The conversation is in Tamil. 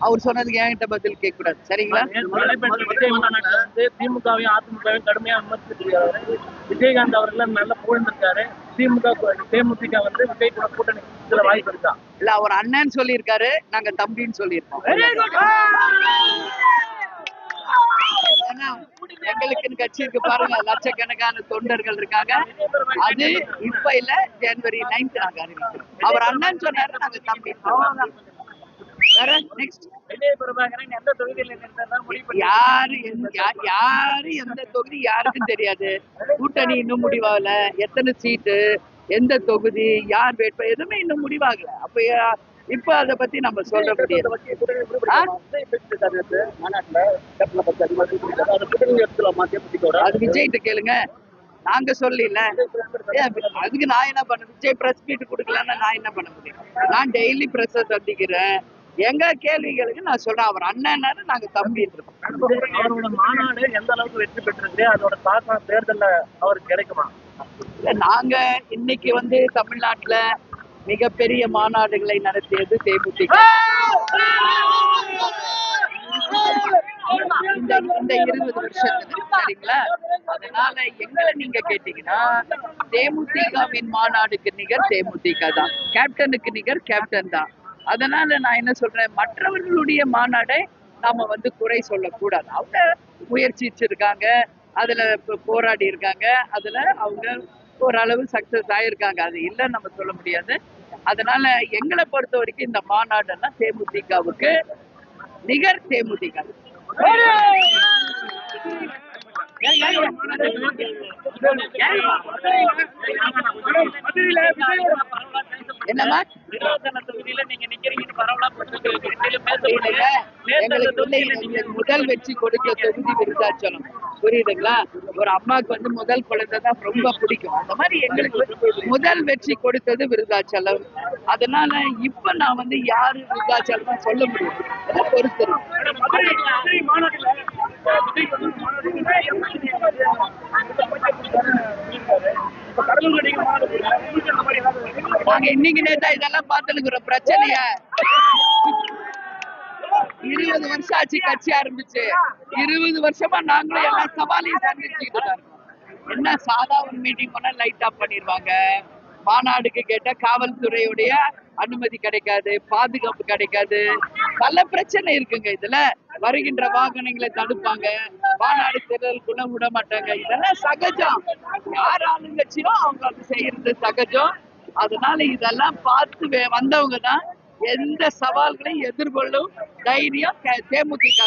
அவர் சொன்னதுக்கு என்கிட்ட பதில் கேட்க கூடாது சரிங்களா திமுகவையும் அதிமுகவையும் கடுமையா விமர்சிச்சிருக்காரு விஜயகாந்த் அவர்கள் நல்லா புகழ்ந்திருக்காரு. திமுக தேமுதிக வந்து விஜய் கூட கூட்டணி இதுல வாய்ப்பு இருக்கா? இல்ல அவர் அண்ணன் சொல்லியிருக்காரு நாங்க தம்பின்னு சொல்லியிருக்கோம். எங்களுக்குன்னு கட்சி இருக்கு பாருங்க. லட்சக்கணக்கான தொண்டர்கள் இருக்காங்க. அது இப்ப இல்ல ஜனவரி நைன்த் நாங்க அறிவிக்கிறோம். அவர் அண்ணன் சொன்னாரு நாங்க தம்பி வேற நெக்ஸ்ட் விஜய் பிரபாகரன் எந்த தொகுதியில் பண்ணி யாரு யாரு எந்த தொகுதி யாருக்கும் தெரியாது. கூட்டணி இன்னும் முடிவாகல. எத்தனை சீட்டு எந்த தொகுதி யார் வேட்பு எதுவுமே இன்னும் முடிவாகல. அப்ப இப்ப அத பத்தி நம்ம சொல்ல முடியாது? அது விஜய்கிட்ட கேளுங்க. நாங்க சொல்லல. அதுக்கு நான் என்ன பண்ண விஜய் பிரஸ் மீட் கொடுக்கலன்னா நான் என்ன பண்ண முடியும்? நான் டெய்லி பிரஸ் சந்திக்கிறேன். எங்க கேள்விகளுக்கு நான் சொல்றேன் அவர் அண்ணன்னாரு நாங்க தம்பின்னு இருக்கோம் அவரோட மாநாடு எந்த அளவுக்கு வெற்றி பெற்றிருக்கு? அதோட தாக்கம் தேர்தல்ல அவருக்கு கிடைக்குமா? இல்ல, நாங்க இன்னைக்கு வந்து தமிழ்நாட்டுல மிகப்பெரிய மாநாடுகளை நடத்தியது தேமுதிக. இந்த இந்த இருபது வருஷத்துக்கு சரிங்களா? அதனால எங்களை நீங்க கேட்டீங்கன்னா தேமுதிகவின் மாநாடுக்கு நிகர் தேமுதிக தான் கேப்டனுக்கு நிகர் கேப்டன் தான். அதனால நான் என்ன சொல்றேன் மற்றவர்களுடைய மாநாடை நாம வந்து குறை சொல்லக்கூடாது. அவங்க முயற்சிச்சிருக்காங்க அதுல போராடி இருக்காங்க அதுல அவங்க ஓரளவு சக்சஸ் ஆயிருக்காங்க. அது இல்லைன்னு நம்ம சொல்ல முடியாது. அதனால எங்களை பொறுத்த வரைக்கும் இந்த மாநாடுன்னா தேமுதிகவுக்கு நிகர் தேமுதிக. என்னமா முதல் வெற்றி கொடுத்த தொகுதி விருதாச்சலம் புரியுதுங்களா ஒரு அம்மாவுக்கு வந்து முதல் குழந்தை தான் ரொம்ப பிடிக்கும் அந்த மாதிரி எங்களுக்கு முதல் வெற்றி கொடுத்தது விருதாச்சலம் அதனால இப்ப நான் வந்து யாரு விருதாச்சலம் சொல்ல முடியும் அதை பொறுத்து மாநாட்டில் விஜய் வந்து மாநாடு இப்ப கடலூர்ல நாங்க இன்னைக்கு நேத்தா இதெல்லாம் பார்த்துருக்குறோம் பிரச்சனைய? இருபது வருஷம் ஆச்சு கட்சி ஆரம்பிச்சு. இருபது வருஷமா நாங்களும் எல்லா சவாலையும் சந்திச்சுக்கிட்டு இருக்கோம். என்ன சாதா ஒரு மீட்டிங் பண்ணா லைட் ஆஃப் பண்ணிடுவாங்க? மாநாடுக்கு கேட்டா காவல்துறையுடைய அனுமதி கிடைக்காது பாதுகாப்பு கிடைக்காது. பல பிரச்சனை இருக்குங்க இதுல. வருகின்ற வாகனங்களை தடுப்பாங்க. மாநாடு குணம் விட மாட்டாங்க. இதெல்லாம் சகஜம். யார் ஆளுங்கட்சியோ அவங்க அது செய்யறது சகஜம். அதனால இதெல்லாம் பார்த்து வந்தவங்க தான் எந்த சவால்களையும் எதிர்கொள்ளும் தைரியம் தேமுதிக